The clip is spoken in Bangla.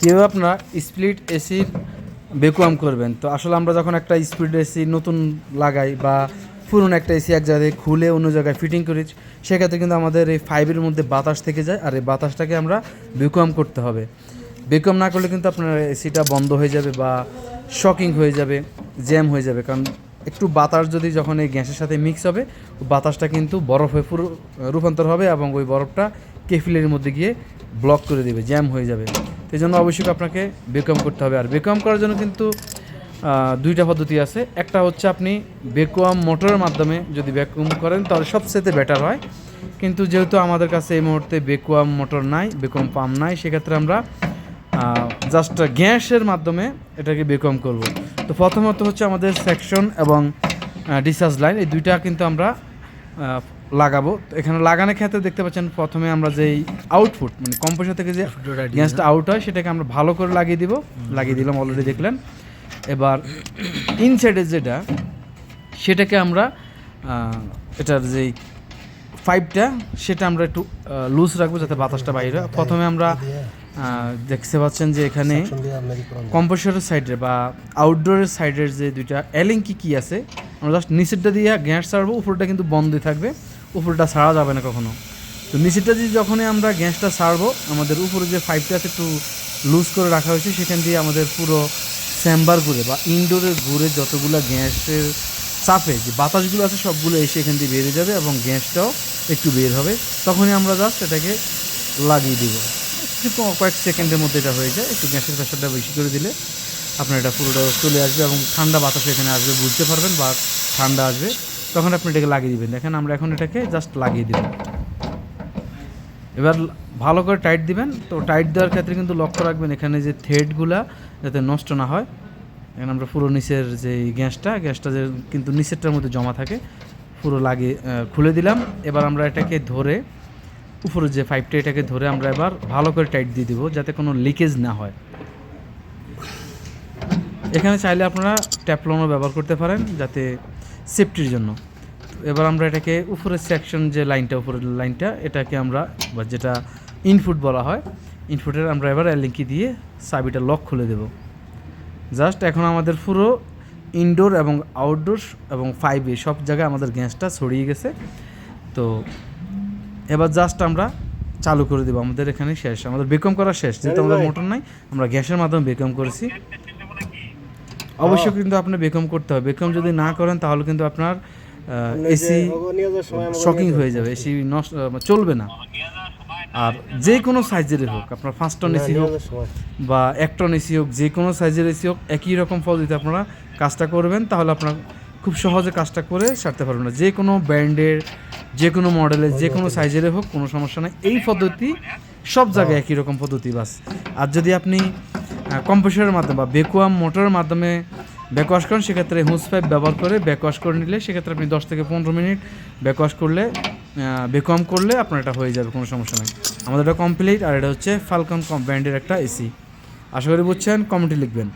কীভাবে আপনারা স্প্লিট এসির বেকুয়াম করবেন, তো আসলে আমরা যখন একটা স্প্লিট এসি নতুন লাগাই বা পুরনো একটা এসি এক জায়গায় খুলে অন্য জায়গায় ফিটিং করি, সেক্ষেত্রে কিন্তু আমাদের এই ফাইবের মধ্যে বাতাস থেকে যায় আর এই বাতাসটাকে আমরা বেকুয়াম করতে হবে। বেকুয়াম না করলে কিন্তু আপনার এসিটা বন্ধ হয়ে যাবে বা শকিং হয়ে যাবে জ্যাম হয়ে যাবে। কারণ একটু বাতাস যদি যখন এই গ্যাসের সাথে মিক্স হবে, বাতাসটা কিন্তু বরফ হয়ে পুরো রূপান্তর হবে এবং ওই বরফটা কেফিলের মধ্যে গিয়ে ব্লক করে দেবে জ্যাম হয়ে যাবে। সেই জন্য অবশ্যই আপনাকে বেকম করতে হবে। আর বেকম করার জন্য কিন্তু দুইটা পদ্ধতি আছে। একটা হচ্ছে আপনি বেকুয়াম মোটরের মাধ্যমে যদি বেকুম করেন, তাহলে সবচেয়ে বেটার হয়। কিন্তু যেহেতু আমাদের কাছে এই মুহূর্তে বেকুয়াম মোটর নাই বেকুয়াম পাম্প নাই, সেক্ষেত্রে আমরা জাস্ট গ্যাসের মাধ্যমে এটাকে বেকম করব। তো প্রথমত হচ্ছে আমাদের সেকশন এবং ডিসচার্জ লাইন এই দুইটা কিন্তু আমরা লাগাবো। তো এখানে লাগানোর ক্ষেত্রে দেখতে পাচ্ছেন প্রথমে আমরা যেই আউটপুট মানে কম্পোসার থেকে যে গ্যাসটা আউট হয়। সেটাকে আমরা ভালো করে লাগিয়ে দিব। লাগিয়ে দিলাম অলরেডি দেখলেন। এবার ইনসাইডের যেটা সেটাকে আমরা এটার যেই পাইপটা সেটা আমরা একটু লুজ রাখব যাতে বাতাসটা বাইরে। প্রথমে আমরা দেখতে পাচ্ছেন যে এখানে কম্পোসারের সাইডে বা আউটডোরের সাইডের যে দুইটা এলিঙ্কি কি আছে আমরা জাস্ট নিচেরটা দিয়ে গ্যাস ছাড়বো, উপরটা কিন্তু বন্ধই থাকবে, উপরটা ছাড়া যাবে না কখনো। তো নিচেরটা দিয়ে যখনই আমরা গ্যাসটা ছাড়বো, আমাদের উপরে যে পাইপটা আছে একটু লুজ করে রাখা হয়েছে, সেখান দিয়ে আমাদের পুরো চেম্বার ঘুরে বা ইনডোরের ঘুরে যতগুলো গ্যাসের চাপে যে বাতাসগুলো আছে, সবগুলো এসে এখান দিয়ে বেরিয়ে যাবে এবং গ্যাসটাও একটু বের হবে। তখনই আমরা জাস্ট এটাকে লাগিয়ে দিব। কয়েক সেকেন্ডের মধ্যে এটা হয়ে যায়, একটু গ্যাসের প্রেশারটা বেশি করে দিলে আপনার এটা পুরোটা চলে আসবে এবং ঠান্ডা বাতাস এখানে আসবে, বুঝতে পারবেন, বা ঠান্ডা আসবে। তখন আপনি এটাকে লাগিয়ে দিবেন। দেখেন, আমরা এখন এটাকে জাস্ট লাগিয়ে দিব এবার ভালো করে টাইট দিবেন। তো টাইট দেওয়ার ক্ষেত্রে কিন্তু লক্ষ্য রাখবেন, এখানে যে থ্রেডগুলা যাতে নষ্ট না হয়। এখানে আমরা পুরো নিচের যে গ্যাসটা গ্যাসটা যে কিন্তু নিচেরটার মধ্যে জমা থাকে, পুরো লাগিয়ে খুলে দিলাম। এবার আমরা এটাকে ধরে উপরে যে পাইপটা এটাকে ধরে আমরা এবার ভালো করে টাইট দিয়ে দিব, যাতে কোনো লিকেজ না হয়। এখানে চাইলে আপনারা ট্যাপলনও ব্যবহার করতে পারেন যাতে সেফটির জন্য। এবার আমরা এটাকে উপরের সেকশন যে লাইনটা উপরের লাইনটা এটাকে আমরা বা যেটা ইনপুট বলা হয় ইনপুটের আমরা এবার লিঙ্কি দিয়ে চাবিটা লক খুলে দেব। জাস্ট এখন আমাদের পুরো ইনডোর এবং আউটডোর এবং ফাইভে সব জায়গায় আমাদের গ্যাসটা ছড়িয়ে গেছে। তো এবার জাস্ট আমরা চালু করে দেবো। আমাদের এখানে শেষ। আমাদের বেকম করা শেষ। যেহেতু আমাদের মোটর নাই আমরা গ্যাসের মাধ্যমে বেকম করেছি। অবশ্যই কিন্তু আপনার বেকম করতে হবে। বেকম যদি না করেন তাহলে কিন্তু আপনার এসি শকিং হয়ে যাবে। এসি নষ্ট চলবে না। আর যে কোনো সাইজেরই হোক আপনার পাঁচ টন এসি হোক বা এক টন এসি হোক যে কোনো সাইজের এসি হোক একই রকম ফল দিতে আপনারা কাজটা করবেন তাহলে আপনার খুব সহজে কাজটা করে সারতে পারবেন না। যে কোনো ব্র্যান্ডের যে কোনো মডেলের যে কোনো সাইজের হোক কোনো সমস্যা নেই। এই পদ্ধতি সব জায়গায় একই রকম পদ্ধতি বাস। আর যদি আপনি কম্প্রেসারের মাধ্যমে বা বেকুয়াম মোটরের মাধ্যমে ব্যাকওয়াশ করেন, সেক্ষেত্রে হুস পাইপ ব্যবহার করে ব্যাকওয়াশ করে নিলে সেক্ষেত্রে আপনি দশ থেকে পনেরো মিনিট ব্যাকওয়াশ করলে বেকুয়াম করলে আপনার এটা হয়ে যাবে, কোনো সমস্যা নেই। আমাদের এটা কমপ্লিট আর এটা হচ্ছে ফালকন ব্র্যান্ডের একটা এসি আশা করি বুঝছেন কমেন্টে লিখবেন।